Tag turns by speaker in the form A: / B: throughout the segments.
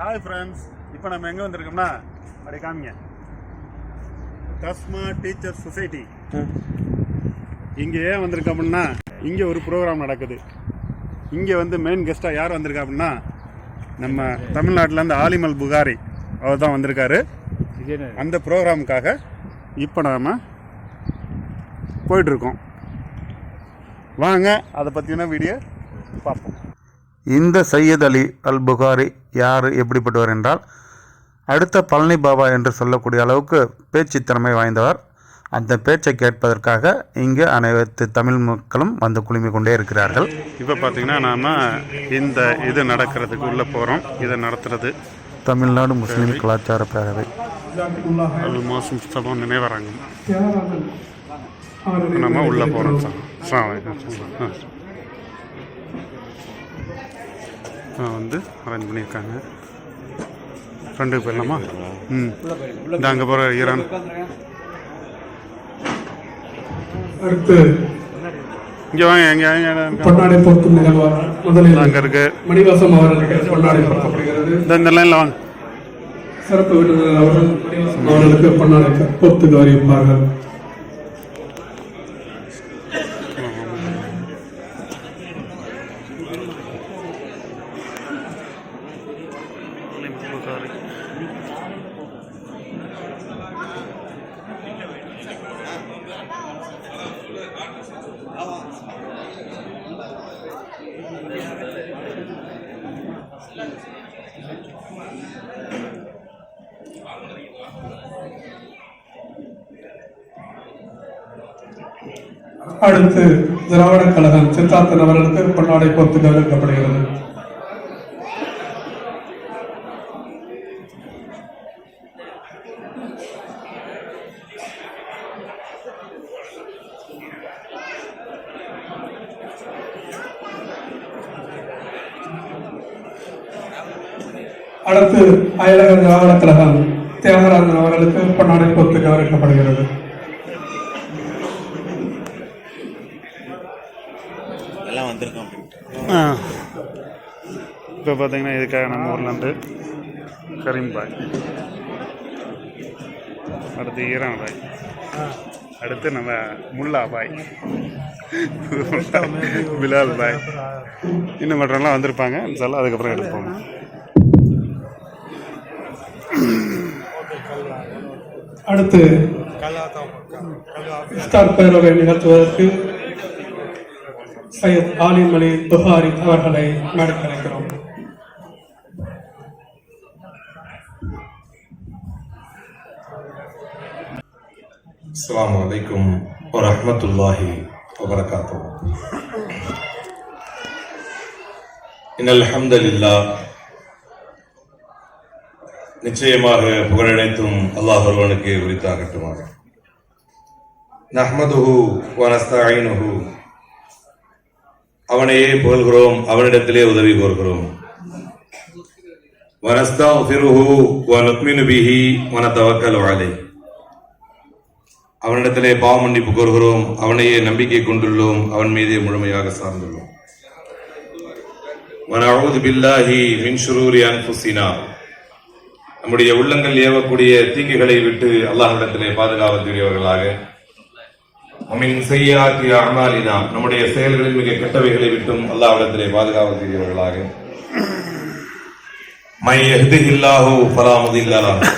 A: Hi friends இப்போ நம்ம எங்கே வந்திருக்கோம்னா அப்படி காமிங்க. கஸ்மா டீச்சர் சொசைட்டி இங்கே ஏன் வந்திருக்கோம் அப்படின்னா இங்கே ஒரு ப்ரோக்ராம் நடக்குது. இங்கே வந்து மெயின் கெஸ்ட்டாக யார் வந்திருக்கா அப்படின்னா நம்ம தமிழ்நாட்டிலேருந்து ஆலிமல் புகாரி அவர் தான் வந்திருக்காரு. அந்த ப்ரோக்ராமுக்காக இப்போ நாம் போயிட்டுருக்கோம் வாங்க அதை பற்றின வீடியோ பார்ப்போம். இந்த சையத் அலி அல் புகாரி யார் எப்படிப்பட்டவர் என்றால் அடுத்த பழனி பாபா என்று சொல்லக்கூடிய அளவுக்கு பேச்சு திறமை வாய்ந்தவர். அந்த பேச்சை கேட்பதற்காக இங்கே அனைத்து தமிழ் மக்களும் வந்து குழுமி கொண்டே இருக்கிறார்கள். இப்போ பார்த்தீங்கன்னா நாம் இந்த இது நடக்கிறதுக்கு உள்ளே போகிறோம் இதை நடத்துறது தமிழ்நாடு முஸ்லீம் கலாச்சார பேரவை. அல் மாசு முஸ்தபா நினைவரங்கம். நம்ம உள்ளே போகிறோம் சார் அஸ்ஸலாமு அலைக்கும். ஆ. ஆ, வந்து அரேஞ்ச் பண்ணியிருக்காங்க. ஃப்ரெண்டுக்கு போயிடலாமா ம். இந்த அங்கே போகிற ஈரான்.
B: அடுத்து
A: இங்கே வாங்க எங்கே
B: பொன்னாடை பொருத்தும் நிகழ்வார் முதலில்
A: அங்கே இருக்கு.
B: மணிவாசம் அவர்களுக்கு பொன்னாடை பொருத்தப்படுகிறது.
A: இந்த லைனில் வாங்க.
B: சிறப்பு விருந்தினர் அவர்கள் மணிவாசம் அவர்களுக்கு பொன்னாடை பொறுத்து கௌரவிப்பார்கள் அடுத்து திராவிட கழகம் சித்தார்த்தன் அவர்களுக்கு பொன்னாடை பொறுத்து கௌரவிக்கப்படுகிறது அடுத்து அயலக திராவிட கழகம் தியாகராஜன் அவர்களுக்கு பொன்னாடை பொறுத்து கௌரவிக்கப்படுகிறது
A: இப்போ பார்த்தீங்கன்னா இதுக்காக நம்ம ஊர்லேருந்து கரீம் பாய் அடுத்து ஈரான் பாய் அடுத்து நம்ம முல்லா பாய் பிலால் பாய் இன்னும் மற்றவங்களாம் வந்திருப்பாங்க. சொல்ல அதுக்கப்புறம் எடுப்போம்.
B: அடுத்து இஃப்தார் பேரவை நிகழ்த்துவதற்கு சையத் ஆலிம் அலி துஹாரி அவர்களை நடக்க அழைக்கிறோம்
C: அஸ்லாம் வலைக்கும் வரமத்துல்லாஹி வபரகாத்தோம் இன் நிச்சயமாக புகழனைத்தும் அல்லாஹ் ஒருவனுக்கு உரித்தாகட்டுமாக. நஹ்மதுஹு வனஸ்தாயினுஹு அவனையே புகழ்கிறோம் அவனிடத்திலே உதவி கோருகிறோம் வனஸ்தாஃபிருஹு வனுக்மினு பிஹி வனதவக்கலு அலைஹ் அவனிடத்திலே பாவ மன்னிப்பு கோருகிறோம் அவனையே நம்பிக்கை கொண்டுள்ளோம் அவன் மீதே முழுமையாக சார்ந்துள்ளோம் وَنَعُوذُ بِاللَّهِ مِنْ شُرُورِ أَنفُسِنَا நம்முடைய உள்ளங்கள் ஏவக்கூடிய தீங்குகளை விட்டு அல்லாஹ்விடத்திலே பாதுகாவக்கூடியவர்களாக மின் செய்யாத்தி அமாலினா. நம்முடைய செயல்களில் மிக கெட்டவைகளை விட்டும் மை ஃபலா முதில்ல. லஹு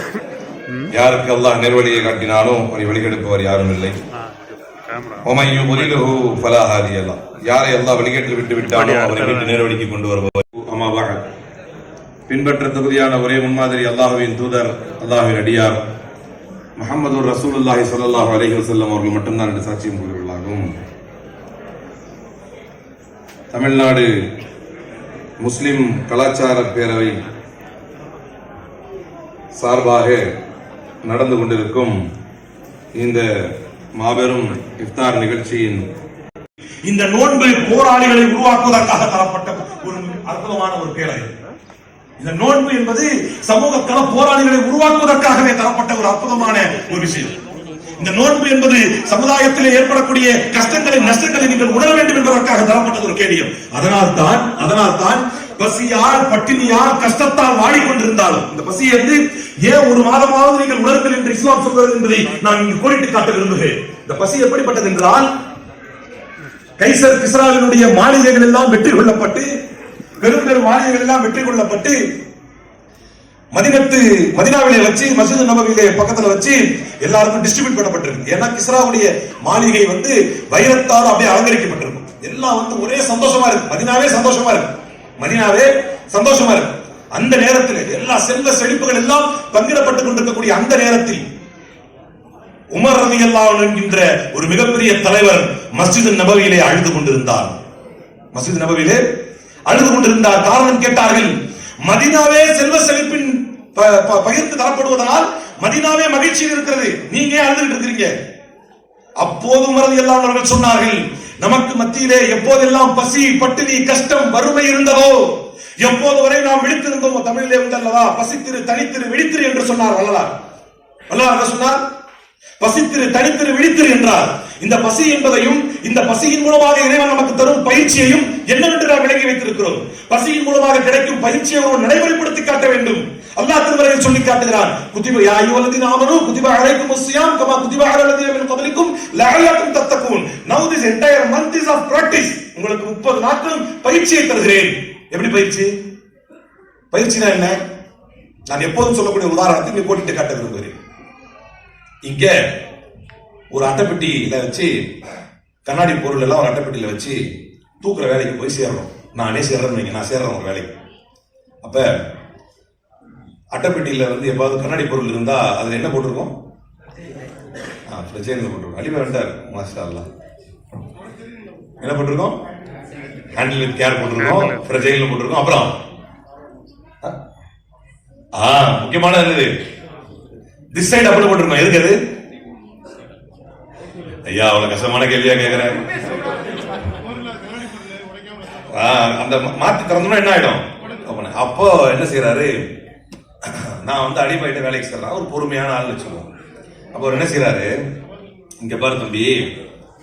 C: யாருக்கு அல்லாஹ் நேர்வழியை காட்டினானோ அவரை வழிகெடுப்பவர் யாரும் இல்லை. ஒமையு முதிலுஹு ஃபலா யாரை அல்லாஹ் வழிகேட்டில் விட்டு விட்டானோ அவரை நேர்வழிக்கு கொண்டு வருபவர். பஅத். பின்பற்ற தகுதியான ஒரே முன்மாதிரி அல்லாஹ்வின் தூதர் அல்லாஹ்வின் அடியார். முஹம்மது ரசூலுல்லாஹி ஸல்லல்லாஹு அலைகள் செல்லம் அவர்கள் மட்டும்தான் என்று சாட்சியம் கூறுகிறார்களாகும் தமிழ்நாடு முஸ்லிம் கலாச்சார பேரவை சார்பாக நடந்து கொண்டிருக்கும் இந்த மாபெரும் இஃப்தார் நிகழ்ச்சியின்
D: இந்த நோன்பு போராளிகளை உருவாக்குவதற்காக தரப்பட்ட ஒரு அற்புதமான ஒரு பேரவை. இந்த நோன்பு என்பது சமூக கள போராளிகளை உருவாக்குவதற்காகவே தரப்பட்ட ஒரு அற்புதமான ஒரு விஷயம். இந்த நோன்பு என்பது சமுதாயத்தில் ஏற்படக்கூடிய கஷ்டங்களை நஷ்டங்களை நீங்கள் உணர வேண்டும் என்பதற்காக தரப்பட்டது ஒரு கேடியம் அதனால் தான் அதனால் தான் பசியால் பட்டினியால் கஷ்டத்தால் வாடிக்கொண்டிருந்தாலும் கொண்டிருந்தாலும் இந்த பசியை வந்து ஏன் ஒரு மாதமாவது நீங்கள் உணருங்கள் என்று இஸ்லாம் சொல்வது என்பதை நான் இங்கு கோடிட்டு காட்ட விரும்புகிறேன். இந்த பசி எப்படிப்பட்டது என்றால் கைசர் கிஸ்ராவினுடைய மாளிகைகள் எல்லாம் வெற்றி கொள்ளப்பட்டு பெரும் பெரும் மாளிகைகள் எல்லாம் வெற்றி கொள்ளப்பட்டு மதினத்து மதினாவிலே வச்சு மஸ்ஜித் நபவிலே பக்கத்துல வச்சு எல்லாருக்கும் டிஸ்ட்ரிபியூட் பண்ணப்பட்டிருக்கு. ஏன்னா கிஸ்ராவுடைய மாளிகை வந்து வைரத்தால் அப்படியே அலங்கரிக்கப்பட்டிருக்கும். எல்லாம் வந்து ஒரே சந்தோஷமா இருக்கு. மதினாவே சந்தோஷமா இருக்கு. மதினாவே சந்தோஷமா இருக்கு. அந்த நேரத்தில் எல்லா செல்வ செழிப்புகள் எல்லாம் பங்கிடப்பட்டுக் கொண்டிருக்கக்கூடிய அந்த நேரத்தில் உமர் ரவி என்கின்ற ஒரு மிகப்பெரிய தலைவர் மஸ்ஜித் நபவியிலே அழுது கொண்டிருந்தார். மஸ்ஜித் நபவியிலே அழுது கொண்டிருந்தார் காரணம் கேட்டார்கள் மதினாவே செல்வ செழிப்பின் ப- ப- பகிர்ந்து தரப்படுவதனால் மதினாவே மகிழ்ச்சியில் இருக்கிறது. நீங்க ஏன் அழுதுகிட்டு இருக்கிறீங்க? அப்போது உமரது எல்லாம் அவர்கள் சொன்னார்கள் நமக்கு மத்தியிலே எப்போதெல்லாம் பசி பட்டினி கஷ்டம் வறுமை இருந்ததோ எப்போது வரை நாம் விழித்திருந்தோமோ தமிழிலே உண்டல்லவா பசித்திரு தனித்திரு விழித்திரு என்று சொன்னார் வள்ளலார் வள்ளலார் என்ன சொன்னார்? பசித்திரு தனித்திரு விழித்திரு என்றார். இந்த பசி என்பதையும் இந்த பசியின் மூலமாக இறைவன் நமக்கு தரும் பயிற்சியையும் என்னவென்று நாம் விளங்கி வைத்திருக்கிறோம். பசியின் மூலமாக கிடைக்கும் பயிற்சியை ஒருவன் நடைமுறைப்படுத்தி காட்ட வேண்டும். அல்லாஹ் திருமறையில் சொல்லி காட்டுகிறான். குதிப யா அய்யுஹல்லதீன ஆமனு குதிப அழைக்கும் ஸியாம் கமா குதிப அலல்லதீன மின் கப்லிக்கும் லஅல்லக்கும் தத்தகூன். This entire month is of practice உங்களுக்கு 30 நாட்களும் பயிற்சியை தருகிறேன். எப்படி பயிற்சி? பயிற்சினா என்ன? நான் எப்போதும் சொல்லக்கூடிய உதாரணத்தை நீ போட்டுட்டு காட்ட விரும்புகிறேன். இங்க ஒரு அட்டைப்பெட்டியில வச்சு கண்ணாடி பொருள் எல்லாம் ஒரு அட்டைப்பெட்டியில வச்சு தூக்குற வேலைக்கு போய் சேரணும். நானே சேர்றேன்னு வைங்க நான் சேர்றேன் ஒரு வேலைக்கு. அப்ப அட்டைப்பெட்டியில வந்து எப்பாவது கண்ணாடி பொருள் இருந்தா அதுல என்ன போட்டிருக்கோம்? ஃப்ரிட்ஜில் போட்டிருக்கோம். அடிமை வேண்டார் மாஸ்டர் அல்லா என்ன போட்டிருக்கோம்? ஹேண்டில் வித் கேர் போட்டிருக்கோம். ஃப்ரிட்ஜில் போட்டிருக்கோம். அப்புறம்? ஆ முக்கியமானது என்னது திஸ் சைடு அப்படி போட்டிருக்கோம். எதுக்கு அது? ஐயா அவ்வளவு கஷ்டமான கேள்வியா கேக்குறேன். ஆ, அந்த மாத்தி திறந்தோம்னா என்ன ஆயிடும்? அப்போ என்ன செய்யறாரு நான் வந்து அடிப்பாயிட்ட வேலைக்கு செல்றேன் ஒரு பொறுமையான ஆள் வச்சுருவோம் அப்போ என்ன செய்யறாரு இங்க பாரு தம்பி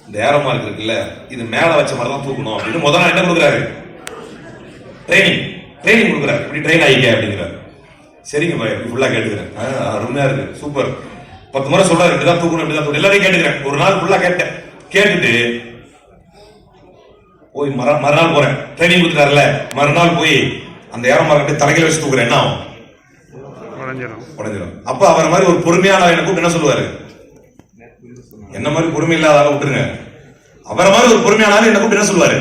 D: இந்த ஏரமா இருக்குல்ல இது மேல வச்ச மாதிரி தான் தூக்கணும் அப்படின்னு முதல்ல என்ன கொடுக்குறாரு? ட்ரைனிங் ட்ரைனிங் கொடுக்குறாரு. இப்படி ட்ரெயின் ஆகிக்க அப்படிங்கிறாரு. சரிங்க பாய் ஃபுல்லா கேட்டுக்கிறேன். ஆ, அருமையா இருக்கு. சூப்பர் பத்து முறை சொல்றாரு இப்படிதான் தூக்கணும் இப்படிதான் தூக்கணும். எல்லாரையும் கேட்டுக்கிறேன். ஒரு நாள் ஃபுல்லா கேட்டேன். கேட்டுட்டு போய் மற மறுநாள் போறேன். ட்ரைனிங் கொடுத்துட்டாருல மறுநாள் போய் அந்த ஏற மரம் தலையில வச்சு தூக்குறேன். என்ன ஆகும்?
A: உடஞ்சிடும்
D: அப்ப அவர் மாதிரி ஒரு பொறுமையான கூப்பிட்டு என்ன சொல்லுவாரு? என்ன மாதிரி பொறுமை இல்லாத ஆளை விட்டுருங்க. அவரை மாதிரி ஒரு பொறுமையான ஆளை என்ன கூப்பிட்டு என்ன சொல்லுவாரு?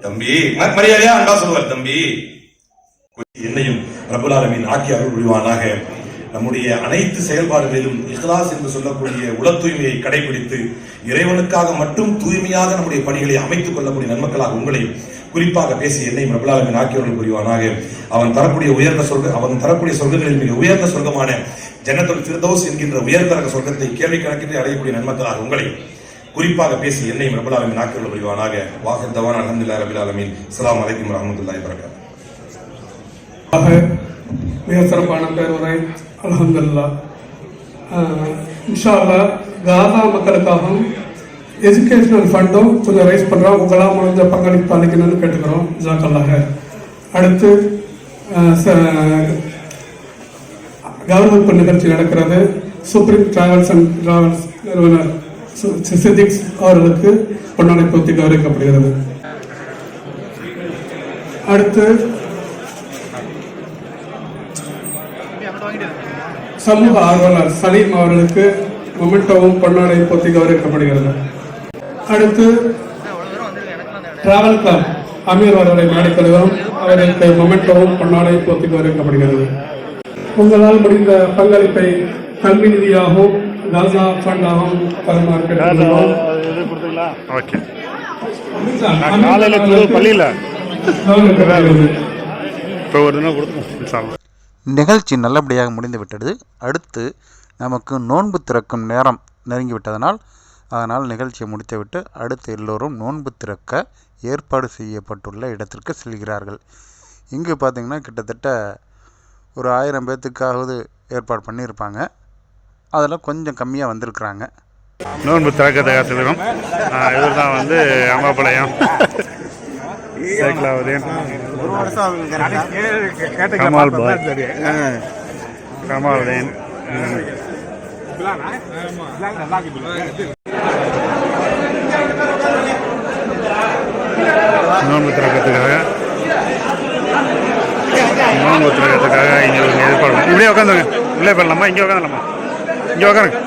D: தம்பி மரியாதையா அன்பா சொல்லுவார் தம்பி. என்னையும் ரபுலாலமின் ஆலமீன் ஆக்கி அருள் புரிவானாக. நம்முடைய அனைத்து செயல்பாடுகளிலும் இஹ்லாஸ் என்று சொல்லக்கூடிய உள தூய்மையை கடைபிடித்து இறைவனுக்காக மட்டும் தூய்மையாக நம்முடைய பணிகளை அமைத்துக் கொள்ளக்கூடிய நன்மக்களாக உங்களையும் குறிப்பாக பேசி என்னையும் ரபுல் ஆக்கியவர்கள் புரிவானாக. அவன் தரக்கூடிய உயர்ந்த சொர்க்க அவன் தரக்கூடிய சொர்க்கங்களில் மிக உயர்ந்த சொர்க்கமான ஜன்னத்துல் திருதோஸ் என்கின்ற உயர்தரக சொர்க்கத்தை கேள்வி கணக்கின்றி அடையக்கூடிய நன்மக்களாக உங்களையும் குறிப்பாக பேசி என்னையும் ரபுல் ஆக்கியவர்கள் புரிவானாக. வாகத்தவான் அலமதுல்லா ரபுல் ஆலமீன். அலைக்கும் வரஹ்மத்துல்லாஹி
B: மிக சிறப்பான பேருரை அலமதுல்லா இன்ஷா அல்லாஹ் காசா மக்களுக்காகவும் எஜுகேஷனல் ஃபண்டும் கொஞ்சம் ரைஸ் பண்ணுறோம் உங்களால் முடிஞ்ச பங்களிப்பு அளிக்கணும்னு கேட்டுக்கிறோம். ஜாக்கல்லாக அடுத்து அஹ், நிகழ்ச்சி நடக்கிறது. சுப்ரீம் டிராவல்ஸ் அண்ட் டிராவல்ஸ் நிறுவனர் சிசிதிக்ஸ் அவர்களுக்கு பொன்னாடை பொத்தி கௌரவிக்கப்படுகிறது அடுத்து சமூக ஆர்வலர் சலீம் அவர்களுக்கு மொமெண்டோவும் பொன்னாடை பொத்தி கௌரவிக்கப்படுகிறது அடுத்து டிராவல் கிளப் அமீர் அவர்களை நாடிக்கொள்கிறோம் அவர்களுக்கு மொமெண்டோவும் பொன்னாடை பொத்தி கௌரவிக்கப்படுகிறது உங்களால் முடிந்த பங்களிப்பை கல்வி நிதியாகவும் காசா ஃபண்டாகவும் அமீர்
A: காலையில் பள்ளியில். இப்போ ஒரு தினம் கொடுத்துருவோம்
E: நிகழ்ச்சி நல்லபடியாக முடிந்து விட்டது. அடுத்து நமக்கு நோன்பு திறக்கும் நேரம் நெருங்கி விட்டதனால் அதனால் நிகழ்ச்சியை முடித்துவிட்டு அடுத்து எல்லோரும் நோன்பு திறக்க ஏற்பாடு செய்யப்பட்டுள்ள இடத்திற்கு செல்கிறார்கள். இங்கு பார்த்திங்கன்னா கிட்டத்தட்ட ஒரு ஆயிரம் பேர்த்துக்காவது ஏற்பாடு பண்ணியிருப்பாங்க. அதில் கொஞ்சம் கம்மியாக வந்திருக்கிறாங்க.
A: நோன்பு திறக்கத்தை காத்துக்கிறோம் இவர் தான் வந்து அம்மாப்பாளையம் சைக்கிளாவதேன் கமால் பாய். கமாலுதேன் நோன்பு திறக்கிறதுக்காக நோன்பு திறக்கிறதுக்காக இங்கே ஏற்பாடு இப்படியே உட்காந்துங்க உள்ளே போயிடலாமா? இங்கே உட்காந்துலாமா இங்கே உட்காருங்க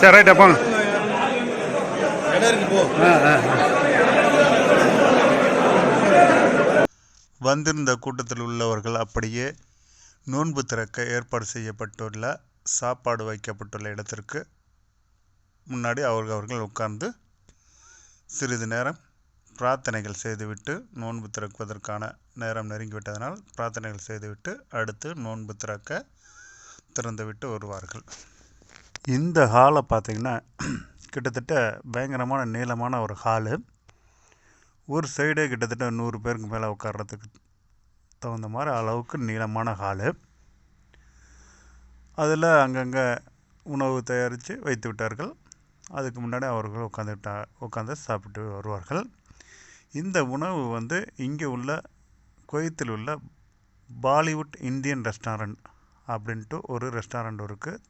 A: சரி ரைட்டா போங்க. ஆ ஆ ஆ.
E: வந்திருந்த கூட்டத்தில் உள்ளவர்கள் அப்படியே நோன்பு திறக்க ஏற்பாடு செய்யப்பட்டுள்ள சாப்பாடு வைக்கப்பட்டுள்ள இடத்திற்கு முன்னாடி அவர்கள் அவர்கள் உட்கார்ந்து சிறிது நேரம் பிரார்த்தனைகள் செய்துவிட்டு நோன்பு திறக்குவதற்கான நேரம் நெருங்கிவிட்டதனால் பிரார்த்தனைகள் செய்துவிட்டு அடுத்து நோன்பு திறக்க திறந்துவிட்டு வருவார்கள். இந்த ஹாலை பார்த்திங்கன்னா கிட்டத்தட்ட பயங்கரமான நீளமான ஒரு ஹாலு ஒரு சைடே கிட்டத்தட்ட நூறு பேருக்கு மேலே உட்கார்றதுக்கு தகுந்த மாதிரி அளவுக்கு நீளமான ஹாலு அதில் அங்கங்கே உணவு தயாரித்து வைத்து விட்டார்கள். அதுக்கு முன்னாடி அவர்கள் உட்காந்துட்டா உட்காந்து சாப்பிட்டு வருவார்கள். இந்த உணவு வந்து இங்கே உள்ள குவைத்தில் உள்ள பாலிவுட் இந்தியன் ரெஸ்டாரண்ட் அப்படின்ட்டு ஒரு ரெஸ்டாரண்ட் இருக்குது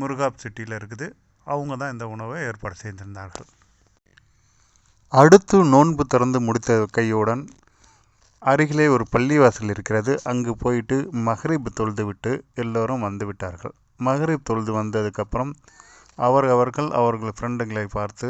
E: முருகாப் சிட்டியில் இருக்குது. அவங்க தான் இந்த உணவை ஏற்பாடு செய்திருந்தார்கள். அடுத்து நோன்பு திறந்து முடித்த கையுடன் அருகிலே ஒரு பள்ளிவாசல் இருக்கிறது. அங்கு போயிட்டு மஹ்ரிப் தொழுது விட்டு எல்லோரும் வந்து விட்டார்கள். மஹ்ரிப் தொழுது வந்ததுக்கப்புறம் அவர் அவர்கள் அவர்கள் ஃப்ரெண்டுங்களை பார்த்து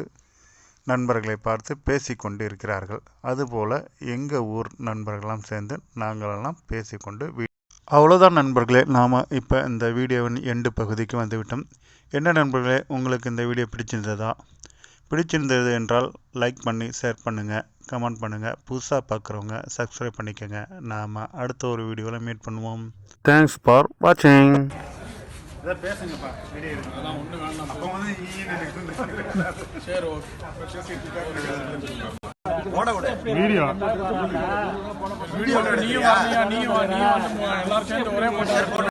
E: நண்பர்களை பார்த்து பேசி கொண்டு இருக்கிறார்கள் அதுபோல் எங்கள் ஊர் நண்பர்களெல்லாம் சேர்ந்து நாங்களெல்லாம் பேசிக்கொண்டு வீ அவ்வளோதான் நண்பர்களே. நாம் இப்போ இந்த வீடியோவின் எண்டு பகுதிக்கு வந்துவிட்டோம். என்ன நண்பர்களே உங்களுக்கு இந்த வீடியோ பிடிச்சிருந்ததா? பிடிச்சிருந்தது என்றால் லைக் பண்ணி ஷேர் பண்ணுங்கள் கமெண்ட் பண்ணுங்கள் புதுசாக பார்க்குறவங்க சப்ஸ்கிரைப் பண்ணிக்கோங்க. நாம் அடுத்த ஒரு வீடியோவில் மீட் பண்ணுவோம்.
A: தேங்க்ஸ் ஃபார் வாட்சிங் வீடியோ
B: எல்லாரும் சேர்ந்து ஒரே போட்டோ